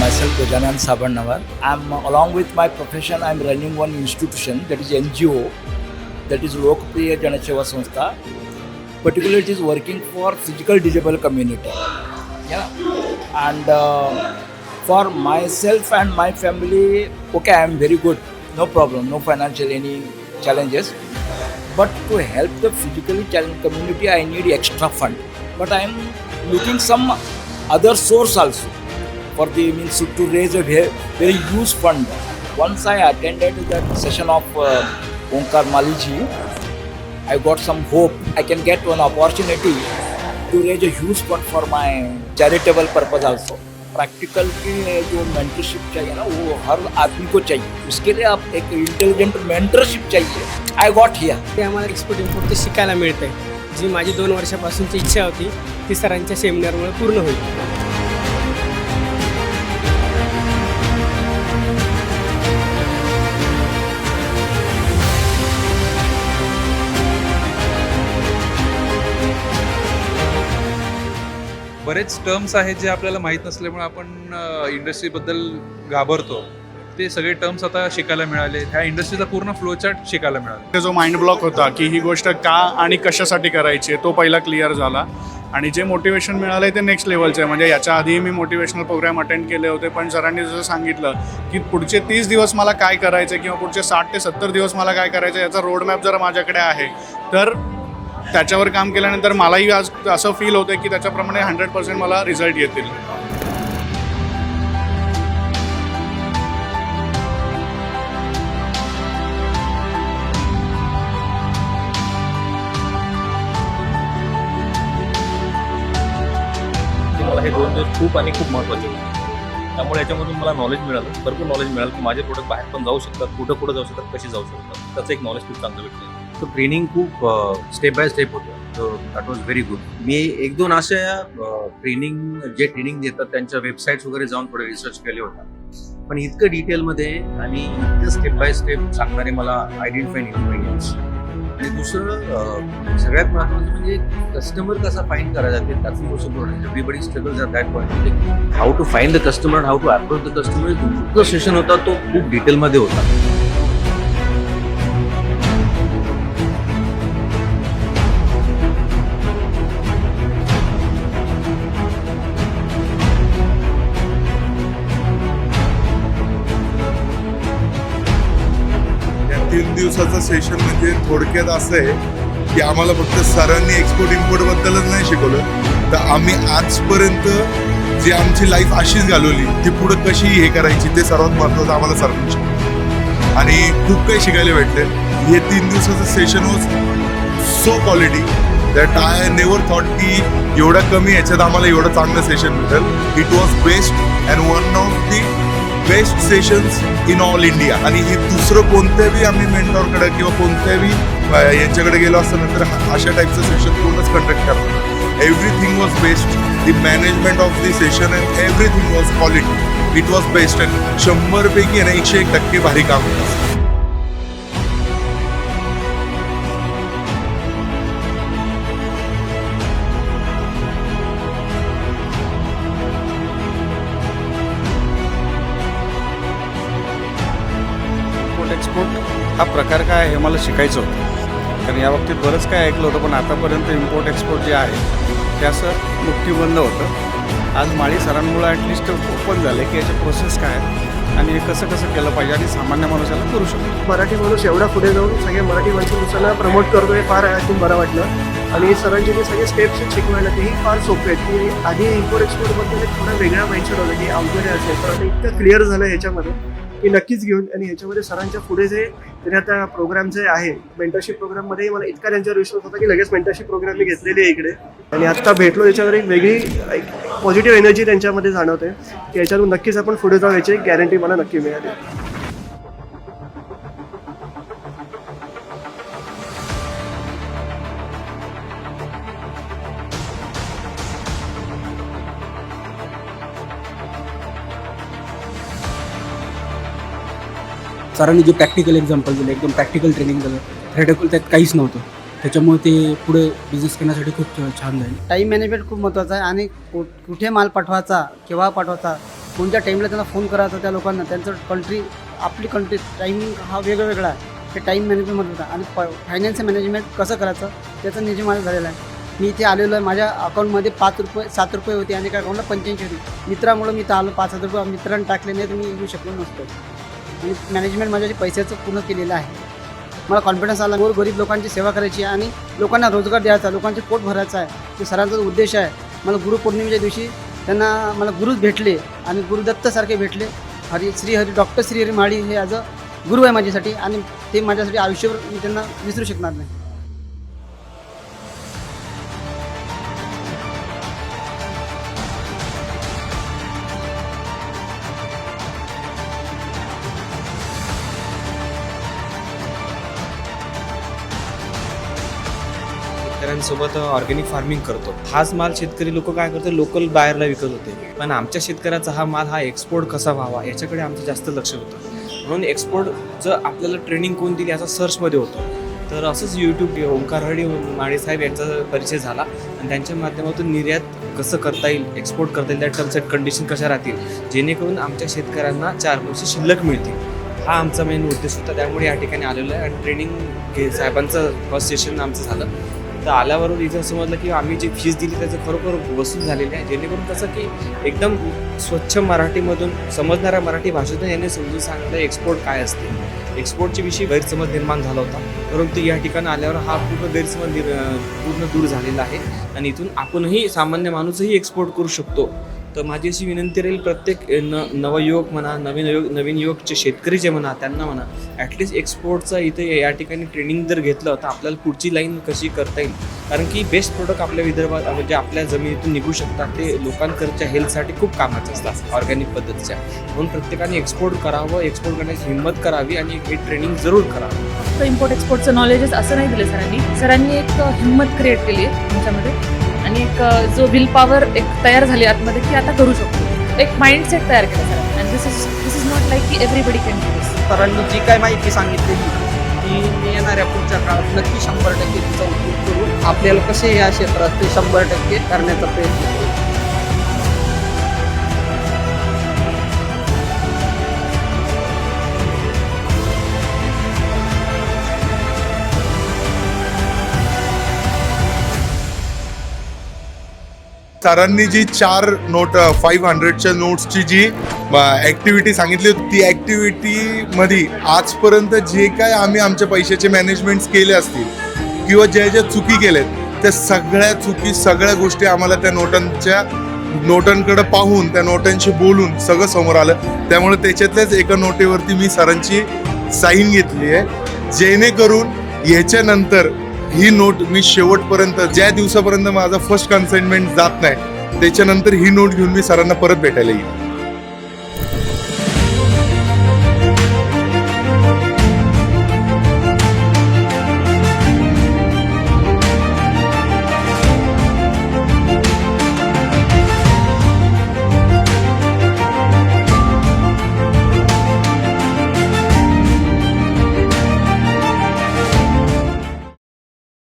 Gajanan Sabarnavar. I'm along with my profession. I'm running one institution that is NGO, that is Lokpriya Janaseva Sanstha. Particularly, it is working for physical disabled community. Yeah, and uh, for myself and my family, okay, I'm very good. No problem. No financial any challenges. But to help the physically challenged community, I need extra fund. But I am looking some other source also for the means to raise a very, very huge fund. Once I attended that session of uh, Onkar Maliji, I got some hope. I can get one opportunity to raise a huge fund for my charitable purpose also. Practical के जो mentorship चाहिए ना वो हर आदमी को चाहिए उसके लिए आप एक इंटेलिजेंट मेंटरशिप चाहिए आई गॉट हियर ते आम्हाला एक्सपोर्ट इम्पोर्ट ते शिकायला मिळते जी माझी दोन वर्षापासूनची इच्छा होती ती सरांच्या सेमिनारमुळे पूर्ण होईल बरेच टर्म्स आहेत जे आपल्याला माहीत नसल्यामुळे आपण इंडस्ट्रीबद्दल घाबरतो. ते सगळे टर्म्स आता शिकायला मिळाले. ह्या इंडस्ट्रीचा पूर्ण फ्लोचार्ट शिकायला मिळाला. जो माइंड ब्लॉक होता की ही गोष्ट का आणि कशासाठी करायची आहे तो पहिला क्लिअर झाला. आणि जे मोटिवेशन मिळालं आहे ते नेक्स्ट लेवलचं आहे. म्हणजे याच्या आधीही मी मोटिवेशनल प्रोग्राम अटेंड केले होते पण सरांनी जसं सांगितलं की पुढचे तीस दिवस मला काय करायचं किंवा पुढचे साठ ते सत्तर दिवस मला काय करायचं आहे याचा रोडमॅप जर माझ्याकडे आहे. तर त्याच्यावर काम केल्यानंतर मलाही आज असं फील होतं की त्याच्याप्रमाणे हंड्रेड पर्सेंट मला रिझल्ट येतील. मला हे दोन दिवस खूप आणि खूप महत्त्वाचे होते. त्यामुळे याच्यामधून मला नॉलेज मिळालं. भरपूर नॉलेज मिळालं की माझे प्रोडक्ट बाहेर पण जाऊ शकतात कुठं कुठं जाऊ शकतात कसे जाऊ शकतात. त्याचं एक नॉलेज खूप चांगलं भेटलं. तो ट्रेनिंग खूप स्टेप बाय स्टेप होतं. तो दॅट वॉज व्हेरी गुड मी एक दोन अशा ट्रेनिंग जे ट्रेनिंग देतात त्यांच्या वेबसाईट्स वगैरे जाऊन थोडे रिसर्च केले होता. पण इतकं डिटेलमध्ये आणि इतकं स्टेप बाय स्टेप सांगणारे मला आयडेंटिफाईड इंग्रेडियंट्स आणि दुसरं सगळ्यात महत्त्वाचं म्हणजे कस्टमर कसा फाईंड करायचा ते त्याचं most important everybody struggles at that point म्हणजे how to find the customer how to approach the customer जो सेशन होता तो खूप डिटेलमध्ये होता. दिवसाचं सेशन म्हणजे थोडक्यात असं आहे की आम्हाला फक्त सरांनी एक्सपोर्ट इम्पोर्टबद्दलच नाही शिकवलं. तर आम्ही आजपर्यंत जी आमची लाईफ अशीच घालवली ती पुढं कशी हे करायची ते सर्वात महत्वाचं आम्हाला सरांनी शिकवलं. आणि खूप काही शिकायला भेटले हे तीन दिवसाचं session was so quality that I never thought की एवढं कमी याच्यात आम्हाला एवढं चांगलं सेशन भेटेल. It was best and one of the best sessions in all India आणि हे दुसरं कोणत्याही आम्ही मेंटॉरकडे किंवा कोणत्याही यांच्याकडे गेलो असतं नंतर अशा टाईपचं सेशन पूर्णच कंडक्ट करतो everything was best the management of the session and everything was quality it was best and शंभरपैकी आणि एकशे एक टक्के भारी काम होतं. एक्सपोर्ट हा प्रकार काय आहे हे मला शिकायचं होतं. कारण या बाबतीत बरंच काय ऐकलं होतं पण आतापर्यंत इम्पोर्ट एक्सपोर्ट जे आहे ते असं मुक्तीबंद होतं. आज माळी सरांमुळं ॲटलिस्ट ओपन झालं की याचे प्रोसेस काय आणि हे कसं कसं केलं पाहिजे आणि सामान्य माणसाला करू शकतो. मराठी माणूस एवढा पुढे जाऊन सगळे मराठी माणसाला प्रमोट करतोय फार ऐकून बरं वाटलं. आणि सरांचे जे सगळे स्टेप्स शिकवायला तेही फार सोपे आहेत. की आधी इम्पोर्ट एक्सपोर्टमध्ये थोडा वेगळा माहिती होतं की अवघड असेल तर आता इतकं क्लिअर झालं याच्यामध्ये. मी नक्कीच घेऊन आणि ह्याच्यामध्ये सरांच्या पुढे जे त्यांनी आता प्रोग्राम जे आहे मेंटरशिप प्रोग्राममध्ये मला इतका त्यांच्यावर विश्वास होता की लगेच मेंटरशिप प्रोग्राम मी घेतलेली आहे इकडे. आणि आत्ता भेटलो याच्यावर एक वेगळी एक पॉझिटिव्ह एनर्जी त्यांच्यामध्ये जाणवते. की याच्यातून नक्कीच आपण पुढे जाऊ याची एक गॅरंटी मला नक्की मिळाली. सरांनी जे प्रॅक्टिकल एक्झाम्पल दिलं एकदम प्रॅक्टिकल ट्रेनिंग दिलं थेरेटिकल त्यात काहीच नव्हतं. त्याच्यामुळे ते पुढे बिझनेस करण्यासाठी खूप छान जाईल टाईम मॅनेजमेंट खूप महत्त्वाचं आहे आणि कु- कुठे माल पाठवायचा केव्हा पाठवायचा कोणत्या टाईमला त्यांना फोन करायचा त्या लोकांना त्यांचं कंट्री आपली कंट्री टायमिंग हा वेगळा आहे. ते टाईम मॅनेजमेंट होता आणि फायनान्स मॅनेजमेंट कसं करायचं त्याचं नियोजन माझा झालेला आहे. मी इथे आलेलो आहे. माझ्या अकाउंटमध्ये पाच रुपये सात रुपये होते आणि एका अकाउंटला पंच्याऐंशी होती. मित्रामुळं मी इथं आलो. पाच हजार रुपये मित्रांनी टाकले नाही तर मी येऊ शकलो नसतो. आणि मॅनेजमेंट माझ्या पैशाचं पूर्ण केलेलं आहे. मला कॉन्फिडन्स आला. गोर गरीब लोकांची सेवा करायची आहे आणि लोकांना रोजगार द्यायचा लोकांचे पोट भरायचं आहे. ते सरांचा उद्देश आहे. मला गुरुपौर्णिमेच्या दिवशी त्यांना मला गुरुच भेटले आणि गुरुदत्तसारखे भेटले. हरी श्री हरी डॉक्टर श्री हरी माळी हे ॲज अ गुरु आहे माझ्यासाठी आणि ते माझ्यासाठी आयुष्यभर मी त्यांना विसरू शकणार नाही. शेतकऱ्यांसोबत ऑर्गॅनिक फार्मिंग करतो. हाच माल शेतकरी लोक काय करतात? लोकल बाहेरला विकत होते. पण आमच्या शेतकऱ्याचा हा माल हा एक्सपोर्ट कसा व्हावा? याच्याकडे आमचं जास्त लक्ष होतं. म्हणून एक्सपोर्टचं आपल्याला ट्रेनिंग कोण दिली याचा सर्चमध्ये होतं. तर असंच यूट्यूब ओंकार हडी माळेसाहेब यांचा परिचय झाला. आणि त्यांच्या माध्यमातून निर्यात कसं करता येईल एक्सपोर्ट करता येईल त्या टर्म्स अँड कंडिशन कशा राहतील जेणेकरून आमच्या शेतकऱ्यांना चार पैसे शिल्लक मिळतील. हा आमचा मेन उद्देश होता. त्यामुळे या ठिकाणी आलेलो आहे. आणि ट्रेनिंग घे साहेबांचं फर्स्ट सेशन आमचं झालं. तर आल्यावरून इथं समजलं की आम्ही जी फीस दिली त्याचं खरोखर वसूल झालेली आहे. जेणेकरून कसं की एकदम स्वच्छ मराठीमधून समजणाऱ्या मराठी भाषेतून यांनी समजून सांगितलं एक्सपोर्ट काय असते. एक्सपोर्टच्या विषयी गैरसमज निर्माण झाला होता. परंतु या ठिकाणी आल्यावर हा पूर्ण गैरसमज पूर्ण दूर झालेला आहे. आणि इथून आपणही सामान्य माणूसही एक्सपोर्ट करू शकतो. तर माझी अशी विनंती राहील प्रत्येक न नवयुवक म्हणा नवीन युवक नवीन युवकचे शेतकरी जे म्हणा त्यांना म्हणा ॲटलिस्ट एक्सपोर्टचा इथे या ठिकाणी ट्रेनिंग जर घेतलं तर आपल्याला पुढची लाईन कशी करता येईल? कारण की बेस्ट प्रोडक्ट आपल्या विदर्भात म्हणजे आपल्या जमिनीतून निघू शकतात ते लोकांकडच्या हेल्थसाठी खूप कामाचं असतात ऑर्गॅनिक पद्धतीच्या. म्हणून प्रत्येकाने एक्सपोर्ट करावं एक्सपोर्ट करण्याची हिंमत करावी आणि हे ट्रेनिंग जरूर करावं. फक्त इम्पोर्ट एक्सपोर्टचं नॉलेजच असं नाही दिलं सरांनी. सरांनी एक हिंमत क्रिएट केली आहे तुमच्यामध्ये. आणि एक जो विल पॉवर एक तयार झाली आतमध्ये की आता करू शकतो. एक माइंडसेट तयार केला सर आणि this is this is not like की एव्हरीबडी कॅन डू दिस सरांनी जी काय माहिती सांगितलेली ती मी येणाऱ्या पुढच्या काळात नक्की शंभर टक्के तिचा उपयोग करून आपल्याला कसे या क्षेत्रात ते शंभर टक्के करण्याचा प्रयत्न करू. सरांनी जी चार नोट फाईव्ह हंड्रेडच्या नोट्सची जी ॲक्टिव्हिटी सांगितली होती ती ॲक्टिव्हिटीमध्ये आजपर्यंत जे काय आम्ही आमच्या पैशाचे मॅनेजमेंट केले असतील किंवा ज्या ज्या चुकी केल्यात त्या सगळ्या चुकी सगळ्या गोष्टी आम्हाला त्या नोटांच्या नोटांकडे पाहून त्या नोटांशी बोलून सगळं समोर आलं. त्यामुळे त्याच्यातल्याच एका नोटेवरती मी सरांची साईन घेतली आहे. जेणेकरून याच्यानंतर ही नोट मी शेवटपर्यंत ज्या दिवसापर्यंत माझा फर्स्ट कन्साइनमेंट जात नाही त्याच्यानंतर ही नोट घेऊन मी सरांना परत भेटायला येईल